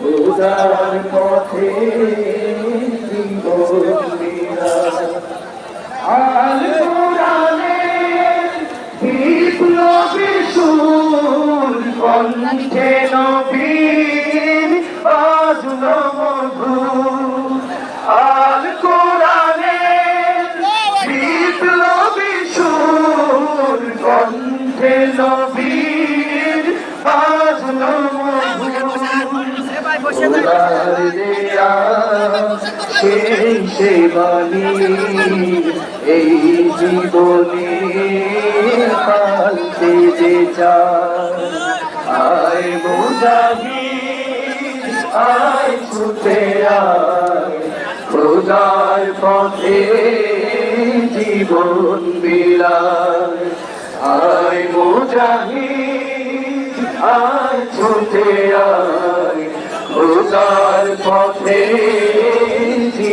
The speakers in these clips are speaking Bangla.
খোদার পথে সেই সেবানি এই জীবনে পালতে যে চায়, আয় বোঝাবি, আয় ছুটে আয়। খোদার পথে জীবন বিলায়। আয় বোঝাবি, আয় ছুটে আয়। খোদার পথে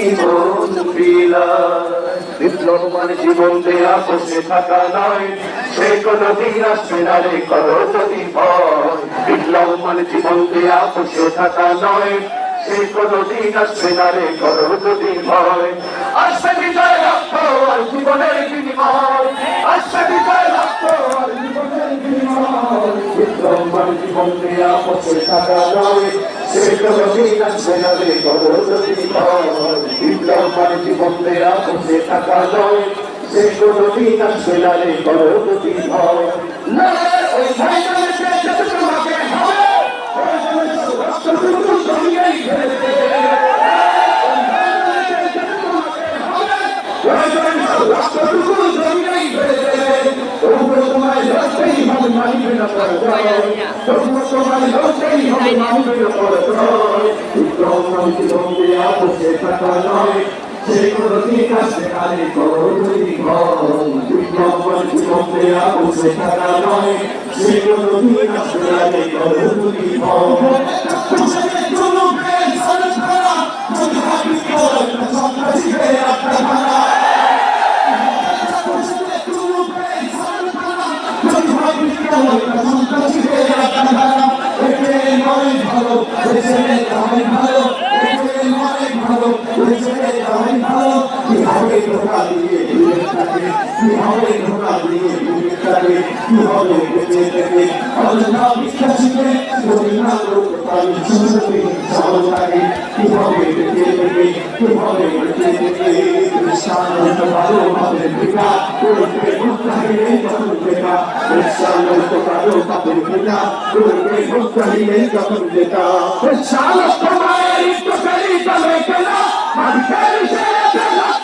জীবন বিলায় বিপ্লব মানে জীবন দেয়া বসে থাকা নয়। সে কোনো দিন আসবে না রে করো যদি ভয় বিপ্লব মানে জীবন দেয়া বসে থাকা নয়। সে কোনো দিন আসবে না রে করো যদি ভয় আসবে বিজয় লক্ষ্য আর জীবনের বিনিময়। আসবে বিজয় লক্ষ্য আর জীবনের বিনিময়। বিপ্লব মানে জীবন দেয়া বসে থাকা নয়। না বিপ্লব মানে জীবন দেয়া বসে থাকা নয় সে কোনো দিন আসবে করো যদি ভয় না ওই ভাইটাকে তোমাকে হবে রাষ্ট্রগুরু সঙ্গেই রাষ্ট্রগুরু সঙ্গেই ঘেরে তবুও তোমায় লড়তেই হবে মানিবে না পরাজয় তবুও তোমায় লড়তেই হবে মানিবে না পরাজয় বিক্রম মন্ত্রী বন্দে আপসে থাকা নয় সে কোনো দিন আসবে কালে করো যদি ভয় বিক্রম মন্ত্রী বন্দে আপসে থাকা? নয় সে কোনো দিন আসবে কালে করো যদি ভয় সাহস তোমার ইষ্ট করি তবে কেন নষ্ট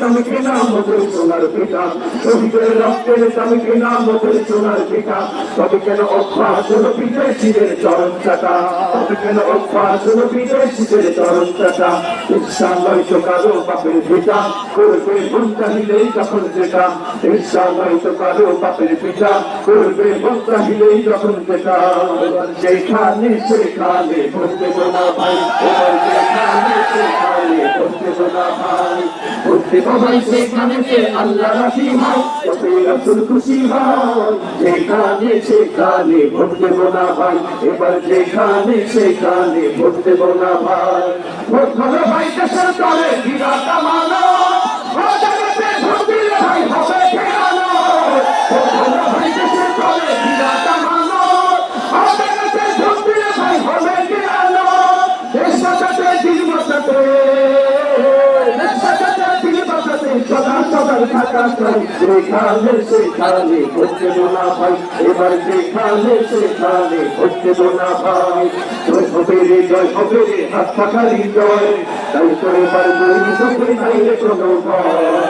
দামে কেনা মধুর সোনার পিতা শহীদের রক্তের দামে কেনা মধুর সোনার পিতা তবে কেন অভ্যাস হলো বিদেশিদের চরণ চাটা? তবে কেন অভ্যাস হলো বিদেশিদের চরণ চাটা? ইচ্ছা নয়তো কারও বাপের পিতা করবে ভুল চাহিলেই যখন যেটা। ইচ্ছা নয়তো কারও বাপের পিতা করবে ভুল চাহিলেই যখন যেটা। যেখানে সেখানে ভুলতে না ভাই যেখানে সেখানে ভুলতে না ভাই ভুলতে ভাই সেখানে সে আল্লাহ রাশি হয় তবে রাসুল খুশি হয় যেখানে সেখানে সেখানে ভুলতে না ভাই ভোট ভালো ভাই দেশের তলে বিরাট মানো যেখানে সেখানে ভোট না ভাই এবার যেখানে সেখানে ভোট না ভাই জয় হবে জয় তাই তো এবার জয় নাই কোনো ভয়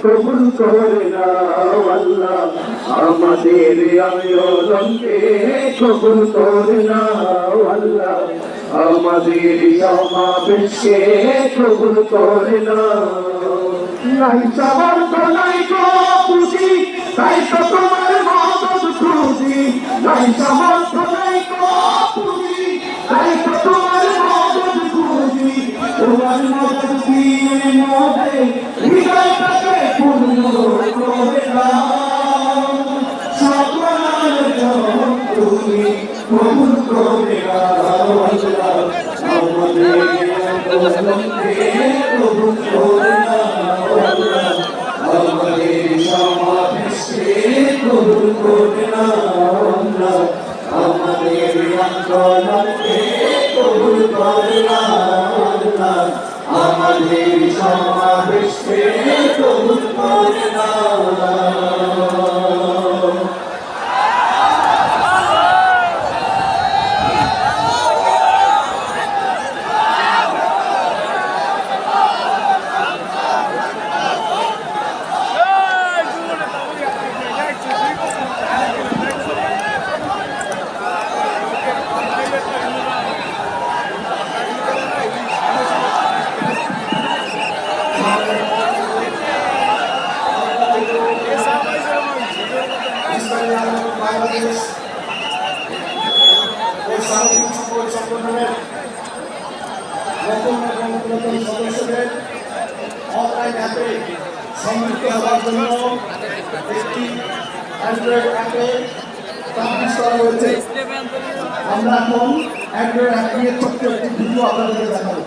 কবুল করে নাও আল্লাহ আমাদের আয়োজনকে কবুল করে নাও আল্লাহ আমাদের সমাবেশকে কবুল করে নাও নাই সামর্থ নাই গো পুঁজি তাই তো তোমার মদত খুঁজি নাই সামর্থ নাই গো পুঁজি তাই তো তোমার মদত খুঁজি তোমার মদত দিয়ে তুমি কবুল করে দাও আমাদের আন্দোলনকে করে অনলাইন অ্যাপে সংযুক্ত হওয়ার জন্য একটি অ্যান্ড্রয়েড অ্যাপে পাবলিশ করা হয়েছে আমরা এখন অ্যান্ড্রয়েড অ্যাপ নিয়ে ছোট্ট একটি ভিডিও আপনাদের দেখাবো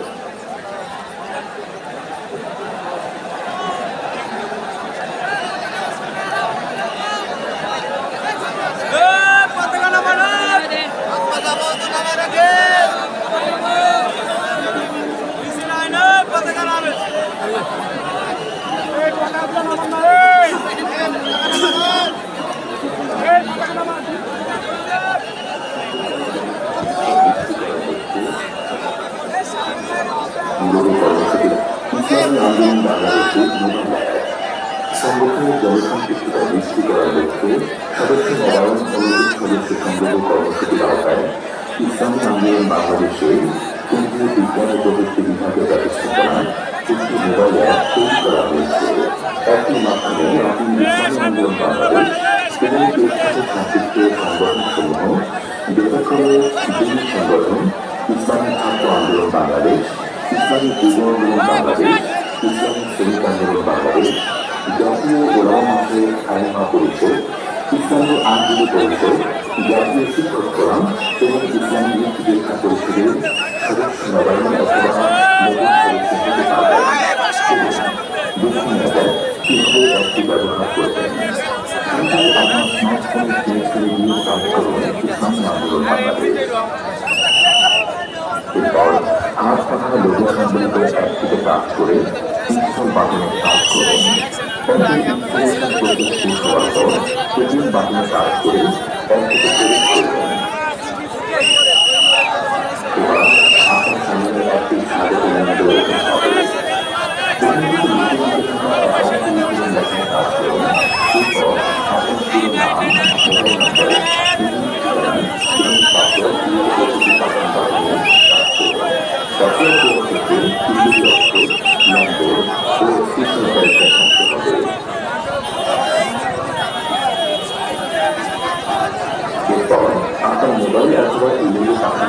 ইসলামী আন্দোলন বাংলাদেশে কেন্দ্রীয় বিজ্ঞান ও প্রযুক্তি বিভাগের ব্যবস্থাপনায় একটি মোবাইল অ্যাপ তৈরি করা হয়েছে অ্যাপটির মাধ্যমে আপনি ইসলামী আন্দোলন বাংলাদেশ এবং এর সাথে সম্পৃক্ত সংগঠনসমূহ বেসরকারি দিনী সংগঠন ইসলামী ছাত্র আন্দোলন বাংলাদেশ ইসলামী যুব আন্দোলন বাংলাদেশ ইসলামী শ্রমিক আন্দোলন বাংলাদেশ জাতীয় ওলামা মাসের আইমা পরিষদ ইসলামী আইনজীবী পরিষদ জাতীয় শিক্ষক ফোরাম এবং ইসলামী শিক্ষা পরিষদের সদস্য নবায়ন অথবা আন্দোলন হাত পাখা লোগো সম্বলিত অ্যাপটিতে কাজ করে কাজ করুন। বাটনে কাজ করে অ্যাপটিতে প্রবেশ করুন এবার আপনার সামনে একটি স্বাগত উইন্ডো ওপেন হবে উইন্ডোতে নিচে নিচে থাকা অ্যাকাউন্ট ইনস্টলেশন বাটনে কাজ করুন এরপর আপনার পুরো নাম মোবাইল নম্বর ইমেল ঠিকানা এবং পাসওয়ার্ড দিয়ে ওটিপি পাঠান বাটনে কাজ করুন পাসওয়ার্ড দেওয়ার ক্ষেত্রে ইংরেজি অক্ষর নম্বর ও স্পেশাল ক্যারেক্টার থাকতে হবে এরপর আপনার মোবাইল অথবা ইমেলে পাঠানো ওটিপি এখানে দিয়ে ভেরিফাই করুন বাটনে কাজ করুন এতে আপনি অল্প সবকিছু দরকার পাবেন এবার তাদের মাধ্যমে পরীক্ষা করার জন্য আপনি যদি নতুন হয়ে থাকেন তাহলে নারী নিবন্ধন বাটনে কাজ করুন আপনি আগে থেকেই আপনি সংগঠনে সম্পৃক্ত হয়ে সদস্য হয়ে থাকেন তাহলে সদস্য নবায়ন বাটনে কাজ করুন এবার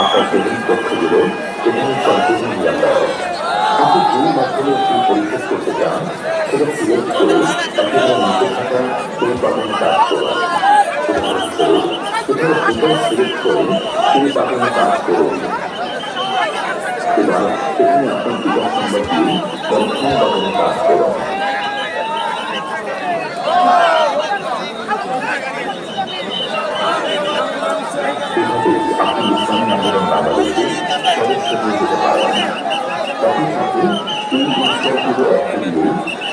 আপনার সেভিং তথ্যগুলো এবং সম্পূর্ণ নিয়ে আপনি যে মাধ্যমে একটি পরিশোধ করতে চান সেটা সিলেক্ট করে ফিচার সিলেক্ট করে সেই বাটনে কাজ করুন এবার এখানে আপনার নাম্বার দিয়ে কনফার্ম বাটনে কাজ করুন আপনি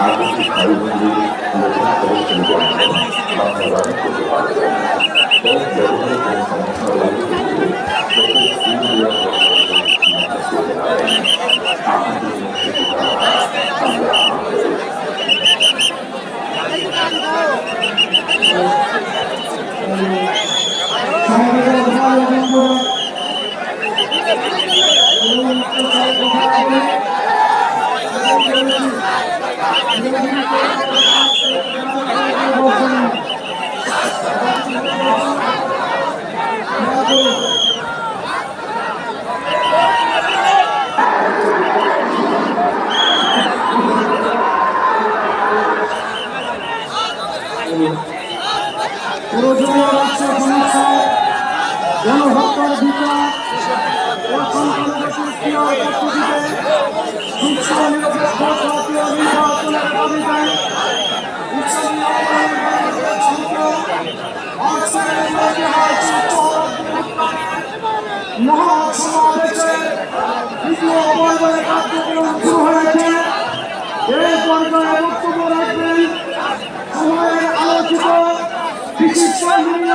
আগামী ভাই বোনদের নতুন সদস্য নিবন্ধন বাস্তবায়ন করতে পারবেন পথ ব্যবহারে কোনো সমস্যা রয়েছে বলে নতুন স্কিম দেওয়া করতে পারেন আপনাদের সহযোগিতা আমরা আন্তরিক প্রয়োজনীয় রাষ্ট্র সমস্যায় গণহত্যার বিচার ও সংখ্যালঘু সৃষ্টির পদ্ধতিতে সুস্থ নিরপেক্ষ জাতীয় নির্বাচনের দাবিতে ইসলামী আন্দোলনের সংখ্যক আজকের ঐতিহাসিক মহাসমাবেশে দ্বিতীয় পর্যায়ে কার্যক্রম শুরু হয়েছে এই পর্যায়ে বক্তব্য Shalom,